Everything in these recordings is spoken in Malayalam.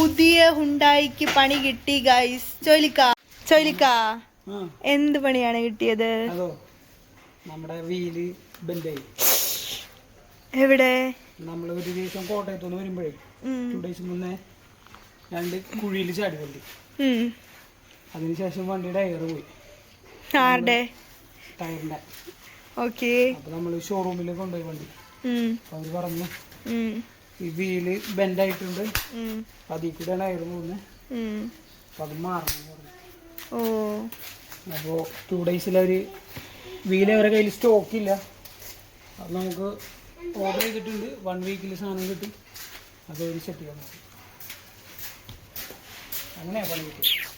പുതിയ ഹുണ്ടായിക്ക് പണി കിട്ടി ഗൈസ് ചോലിക്കാ ചോലിക്കാ എന്ത് പണിയാണ് കിട്ടിയത്? നമ്മുടെ വീൽ ബെൻഡായി. എവിടെ? നമ്മൾ ഒരു ദിവസം കോട്ടയത്ത് നിന്ന് വരുമ്പോഴേ. ടു ഡേയ്സ് മുന്നേ രണ്ട് കുഴിയിൽ ചാടി വണ്ടി. അതിനുശേഷം വണ്ടിയുടെ എയർ പോയി. ആരുടെ? ടയറിന്റെ. ഓക്കെ. അപ്പോൾ നമ്മൾ ഷോറൂമിൽ കൊണ്ടുപോയി വണ്ടി. അവർ പറഞ്ഞു ഈ വീൽ ബെൻഡായിട്ടുണ്ട് അതിൽ കൂടെയാണ് പോകുന്നത് അപ്പോൾ അത് മാറണം ഓ. അപ്പോൾ ടു ഡേയ്സിൽ അവർ വീൽ അവരുടെ കയ്യിൽ സ്റ്റോക്കില്ല അത് നമുക്ക് ഓർഡർ ചെയ്തിട്ടുണ്ട്. വൺ വീക്കിൽ സാധനം കിട്ടും. അത് ഒരു സെറ്റ് ചെയ്യാൻ പറ്റും. അങ്ങനെയാ പണി കിട്ടും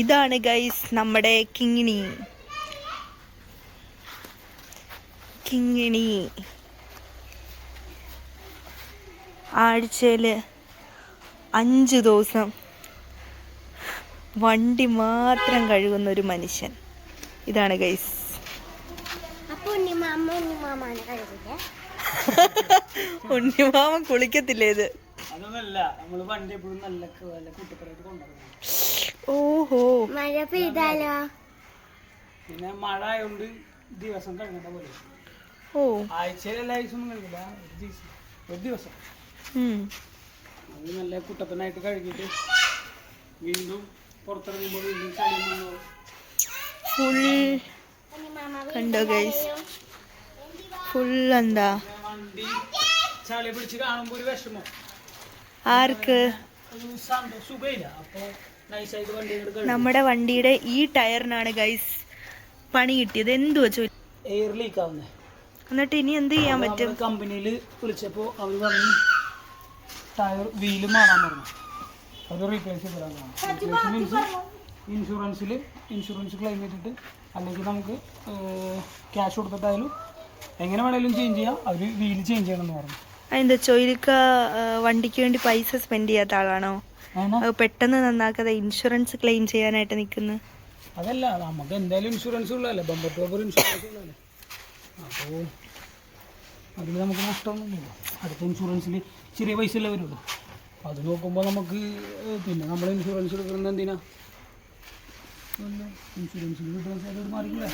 ഇതാണ് ഗൈസ് നമ്മുടെ കിങ്ങിണി. കിങ്ങിണി. ആഴ്ചയിൽ അഞ്ച് ദിവസം വണ്ടി മാത്രം കഴുകുന്ന ഒരു മനുഷ്യൻ. ഇതാണ് ഗൈസ് അപ്പൊ ഉണ്ണിമാമ കുളിക്കത്തില്ലേ ഇത്? അതൊന്നല്ല നമ്മൾ വണ്ടി എപ്പോഴും നല്ല കുട്ടിപ്പറയായിട്ട് കൊണ്ടുപോകും ഓഹോ. മഴ പെയ്താലോ? പിന്നെ മഴ ആയതുകൊണ്ട് ദിവസം കഴുകേണ്ട പോലെ. ഓ. ആഴ്ചയിലെല്ലാ ദിവസവും ഒന്നും കഴുകില്ല. ഒരു ദിവസം. ഒരു ദിവസം. അത് നല്ല കുട്ടപ്പനായിട്ട് കഴുകിയിട്ട് വീണ്ടും പുറത്തിറങ്ങുമ്പോൾ വീണ്ടും മണ്ണോ ഫുൾ കണ്ടോ ഗൈസ് ഫുൾ എന്താ? വണ്ടി ചളി പിടിച്ച് കാണുമ്പോൾ ഒരു വിഷമം. ആർക്ക്? സന്തോഷം സുഖമില്ല. അപ്പോൾ നമ്മുടെ വണ്ടിയുടെ ഈ ടയറിനാണ് ഗൈസ് പണി കിട്ടിയത്. എന്ത് വെച്ചു എയർ ലീക്ക് ആവുന്നത് എന്നിട്ട് ഇനി എന്ത് ചെയ്യാൻ പറ്റും? കമ്പനിയിൽ വിളിച്ചപ്പോൾ അവർ പറഞ്ഞു ടയർ വീൽ മാറാൻ പറഞ്ഞു. അത് റീപ്ലേസ് ചെയ്തിടാൻ ഇൻഷുറൻസിൽ ഇൻഷുറൻസ് ക്ലെയിം ചെയ്തിട്ട് അല്ലെങ്കിൽ നമുക്ക് ക്യാഷ് കൊടുത്തിട്ടായാലും എങ്ങനെ വേണേലും ചേഞ്ച് ചെയ്യാം. അവർ വീൽ ചേഞ്ച് ചെയ്യണമെന്ന് പറഞ്ഞു. അതെന്താ ചോയിലിക്ക വണ്ടിക്ക് വേണ്ടി പൈസ സ്പെൻഡ് ചെയ്യാത്ത ആളാണോ? പെട്ടെന്ന് നന്നാക്കാതെ ഇൻഷുറൻസ് ക്ലെയിം ചെയ്യാനായിട്ട് നിൽക്കുന്നു. അതല്ല നമുക്ക് എന്തായാലും ഇൻഷുറൻസ് ഉള്ളതല്ലേ? ബമ്പർ ടു ബമ്പർ ഇൻഷുറൻസ് ഉള്ളതല്ലേ? അപ്പോൾ അതിൽ നമുക്ക് നഷ്ടമൊന്നുമില്ല. അടുത്ത ഇൻഷുറൻസിൽ ചെറിയ പൈസ അല്ലേ വരുള്ളൂ അത് നോക്കുമ്പോൾ നമുക്ക് പിന്നെ നമ്മൾ ഇൻഷുറൻസ് എടുക്കുന്നത് എന്തിനാ? ഇൻഷുറൻസിൽ കിട്ടുന്ന സൈഡ് മാറിയില്ല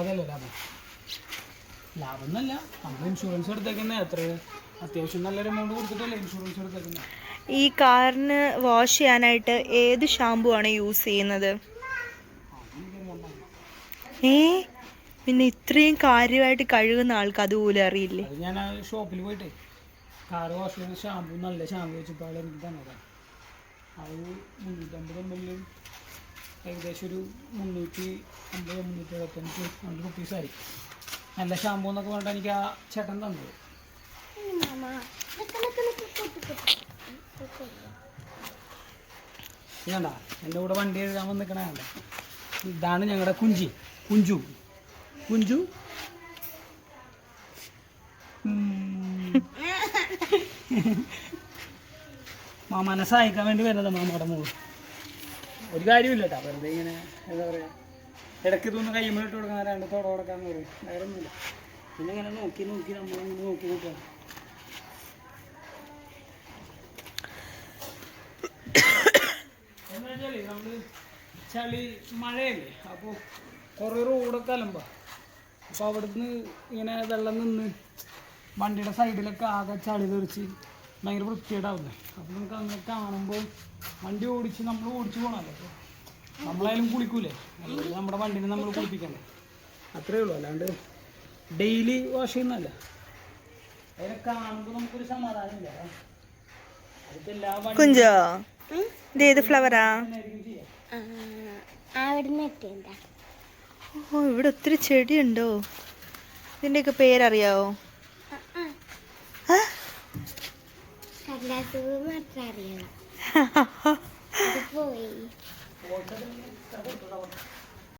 അതല്ലേ ലാഭം? ലാഭം എന്നല്ല നമ്മൾ ഇൻഷുറൻസ് എടുത്തേക്കുന്നത് എത്ര അത്യാവശ്യം നല്ലൊരു എമൗണ്ട് കൊടുത്തിട്ടല്ലേ ഇൻഷുറൻസ് എടുത്തേക്കുന്നത് ഈ കാറിന് വാഷ് ചെയ്യാനായിട്ട് ഏത് ഷാമ്പു ആണ് യൂസ് ചെയ്യുന്നത്? ഏ? പിന്നെ ഇത്രയും കാര്യമായിട്ട് കഴുകുന്ന ആൾക്ക് അതുപോലെ അറിയില്ലേ? അത് ഞാൻ ആ ഷോപ്പിൽ പോയിട്ടേ. കാറ് വാഷ് ചെയ്യുന്ന ഷാമ്പു നല്ല ഷാമ്പു വെച്ചപ്പോൾ ആൾ എനിക്ക് തന്നതാണ് അത് മുന്നൂറ്റമ്പത് എം എൽ ഏകദേശം ഒരു മുന്നൂറ്റി അമ്പത് മുന്നൂറ്റി എഴുപത്തഞ്ച് ഹൺഡ്രഡ് റുപ്പീസായി നല്ല ഷാമ്പൂ എന്നൊക്കെ പറഞ്ഞിട്ട് എനിക്ക് ആ ചേട്ടൻ കൂട്ടി ഇതണ്ട എന്റെ കൂടെ വണ്ടി എഴുതാൻ വന്നിക്കണേ ഇതാണ് ഞങ്ങളുടെ കുഞ്ചി. കുഞ്ചു. കുഞ്ചു. മാമാനെ സഹായിക്കാൻ വേണ്ടി വരുന്നത് മാമയുടെ മോൾ. ഒരു കാര്യമില്ല കേട്ടോ വെറുതെ ഇങ്ങനെ എന്താ പറയുക ഇടയ്ക്ക് ഇതൊന്ന് കയ്യുമ്പോൾ ഇട്ട് കൊടുക്കാൻ രണ്ട് തോട കൊടുക്കാന്ന് പറയും വേറെ ഒന്നുമില്ല പിന്നെ ഇങ്ങനെ നോക്കി നോക്കി നമ്മളിങ്ങനെ നോക്കി നോക്കാം നമ്മൾ ചളി മഴയല്ലേ അപ്പോൾ കുറേ റോഡൊക്കെ അലമ്പാ. അപ്പോൾ അവിടുന്ന് ഇങ്ങനെ വെള്ളം നിന്ന് വണ്ടിയുടെ സൈഡിലൊക്കെ ആകെ ചളി തെറിച്ച് ഭയങ്കര വൃത്തികേടാവുന്നത് അപ്പോൾ നമുക്ക് അങ്ങനെ കാണുമ്പോൾ വണ്ടി ഓടിച്ച് നമ്മൾ ഓടിച്ച് പോകണമല്ലോ അപ്പോൾ നമ്മളായാലും കുളിക്കൂലേ? നമ്മുടെ വണ്ടിനെ നമ്മൾ കുളിപ്പിക്കണ്ടേ? അത്രേ ഉള്ളൂ. അല്ലാണ്ട് ഡെയിലി വാഷ് ചെയ്യുന്നതല്ല. അതിനെ കാണുമ്പോൾ നമുക്കൊരു സമാധാനമില്ല. കുഞ്ചോ ഇത് ഫ്ലവറാ ഓ ഇവിടെ ഒത്തിരി ചെടിയുണ്ടോ? ഇതിന്റെയൊക്കെ പേരറിയാവോ? കടലാസ് മാത്രം അറിയണം അത് പോയി